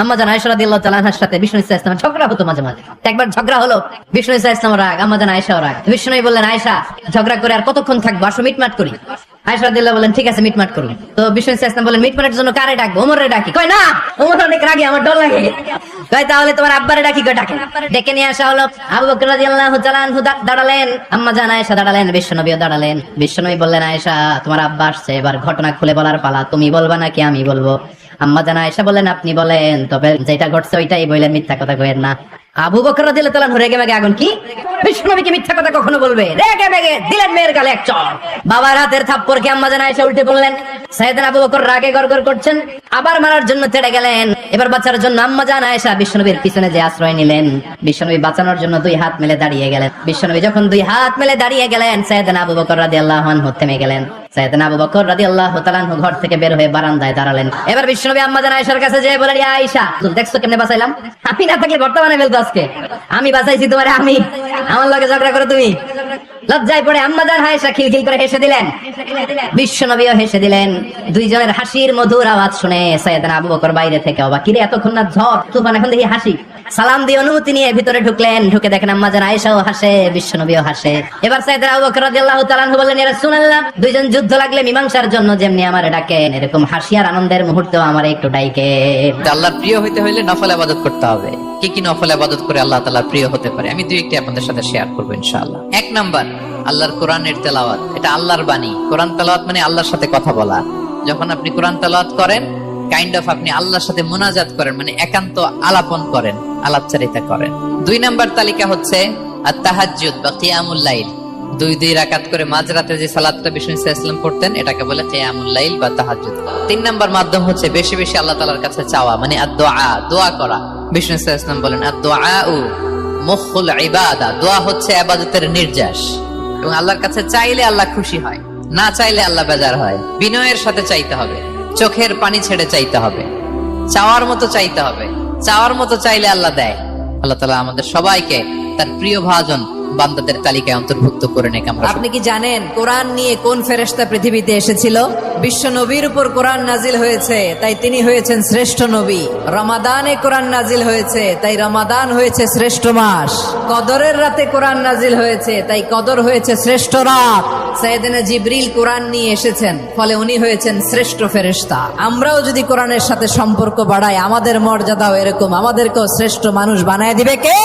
আম্মা আয়েশা রাদিয়াল্লাহু তাআলা আনহার সাথে বিষ্ণু ইসা ঝগড়া হতো মাঝে মাঝে। একবার ঝগড়া হলো, বিষ্ণু ইসা রাগ রাগ। বিষ্ণু বললেন, আয়েশা, ঝগড়া করে আর কতক্ষণ থাকব? আসো মিটমাট করি। রাদিয়াল্লাহু বলেন ঠিক আছে মিটমাট করুন। তো বিষ্ণু ইসা ইসলাম বলেন মিটমাটের জন্য কারে ডাকবো? ডাকি। কয়, না, ওমর অনেক রাগি, আমার ডর লাগে। কয়, তাহলে তোমার আব্বারে ডাকি, কয়, ডাকে। ডেকে নিয়ে আসা হলো। আবু বকর রাদিয়াল্লাহু তাআলা আনহু দাঁড়ালেন। আম্মা জান দাঁড়ালেন, বিশ্বনবীও দাঁড়ালেন। বিশ্বনবী বললেন, আয়েশা, তোমার আব্বা আসছে, এবার ঘটনা খুলে বলার পালা, তুমি বলবা নাকি আমি বলব? আম্মা জান আয়েশা বললেন আপনি বলেন, তবে যেটা ঘটছে ওইটাই বললেন মিথ্যা কথা কইেন না। আবু বকর রাদিয়াল্লাহু তাআলা রেগে মেগে আগুন কি? বিশ্বনবীকে মিথ্যা কথা কখনো বলবে? রেগে মেগে দিলেন মেয়ের গালে এক চড় বাবার হাতের থাপ্পড়কে আম্মা জান আয়েশা উল্টে বললেন, সাইয়েদনা আবু বকর রাগে গড়গড় করছেন, আবার মারার জন্য তেড়ে গেলেন। এবার বাঁচার জন্য আম্মা জান আয়েশা বিশ্বনবীর পিছনে যে আশ্রয় নিলেন বিশ্বনবী বাঁচানোর জন্য দুই হাত মেলে দাঁড়িয়ে গেলেন। বিশ্বনবী যখন দুই হাত মেলে দাঁড়িয়ে গেলেন, সাইয়েদনা আবু বকর রাদিয়াল্লাহু আনহু থেমে গেলেন। সাইয়েদনা লজ্জায় করে হেসে দিলেন। বিশ্বনবীও হেসে দিলেন। দুইজনের হাসির মধুর আওয়াজ শুনে সৈয়দনা আবু বকর বাইরে থেকে অবাক। এতক্ষণ না ঝড়, তুফান, এখন দেখি হাসি। সালাম দিয়ে অনুমতি নিয়ে ভিতরে ঢুকলেন। ঢুকে দেখেন আম্মাজান আয়েশাও হাসে, বিশ্বনবীও হাসে। এবার সৈয়দনা আবু বকর রাদিয়াল্লাহু তাআলা বললেন এরা শুনলাম দুইজন যুদ্ধ লাগলে মীমাংসার জন্য যেমনি আমারে ডাকেন, এরকম হাসি আর আনন্দের মুহূর্তেও আমার একটু ডাইকে আল্লাহর প্রিয় হইতে হইলে নফল আবাদত করতে হবে। কি কি নফল আবাদত করে আল্লাহ তাআলার প্রিয় হতে পারে? আমি দুই একটি আপনাদের সাথে শেয়ার করব ইনশাআল্লাহ। এক নাম্বার, আল্লাহর কোরআনের তেলাওয়াত। এটা আল্লাহর বাণী। কোরআন তেলাওয়াত মানে আল্লাহর সাথে কথা বলা। যখন আপনি কোরআন তেলাওয়াত করেন কাইন্ড অফ আপনি আল্লাহর সাথে মোনাজাত করেন মানে একান্ত আলাপন করেন। আলাপচারিতা করেন। দুই নাম্বার তালিকা হচ্ছে আর তাহাজ্জুদ বা দুই দুই রাকাত করে মাঝরাতে যে সালাদটা বিষ্ণু ইসলাম এটাকে বলে বা তাহাজ্জুদ। তিন নাম্বার মাধ্যম হচ্ছে বেশি বেশি আল্লাহ তাআলার কাছে চাওয়া মানে আদ-দুআ দোয়া করা। বিষ্ণু ইসলাম বলেন আদ-দুআ মুখুল ইবাদা দোয়া হচ্ছে ইবাদতের নির্যাস। এবং আল্লাহর কাছে চাইলে আল্লাহ খুশি হয়, না চাইলে আল্লাহ বেজার হয়। বিনয়ের সাথে চাইতে হবে, চোখের পানি ছেড়ে চাইতে হবে, চাওয়ার মতো চাইতে হবে। চাওয়ার মতো চাইলে আল্লাহ দেয়। আল্লাহ তালা আমাদের সবাইকে তার প্রিয় ভাজন বান্দাদের তালিকায় অন্তর্ভুক্ত করে নেক আমরা আপনি কি জানেন কোরআন নিয়ে কোন ফেরেশতা পৃথিবীতে এসেছিল? বিশ্ব নবীর উপর কোরআন নাজিল হয়েছে, তাই তিনি হয়েছেন শ্রেষ্ঠ নবী। রমাদানে কোরআন নাজিল হয়েছে, তাই রমাদান হয়েছে শ্রেষ্ঠ মাস। কদরের রাতে কোরআন নাজিল হয়েছে, তাই কদর হয়েছে শ্রেষ্ঠ রাত। সাইয়েদনা জিবরিল কোরআন নিয়ে এসেছেন, ফলে উনি হয়েছেন শ্রেষ্ঠ ফেরেশতা। আমরাও যদি কোরআনের সাথে সম্পর্ক বাড়াই, আমাদের মর্যাদাও এরকম, আমাদেরকেও শ্রেষ্ঠ মানুষ বানায় দিবে কে?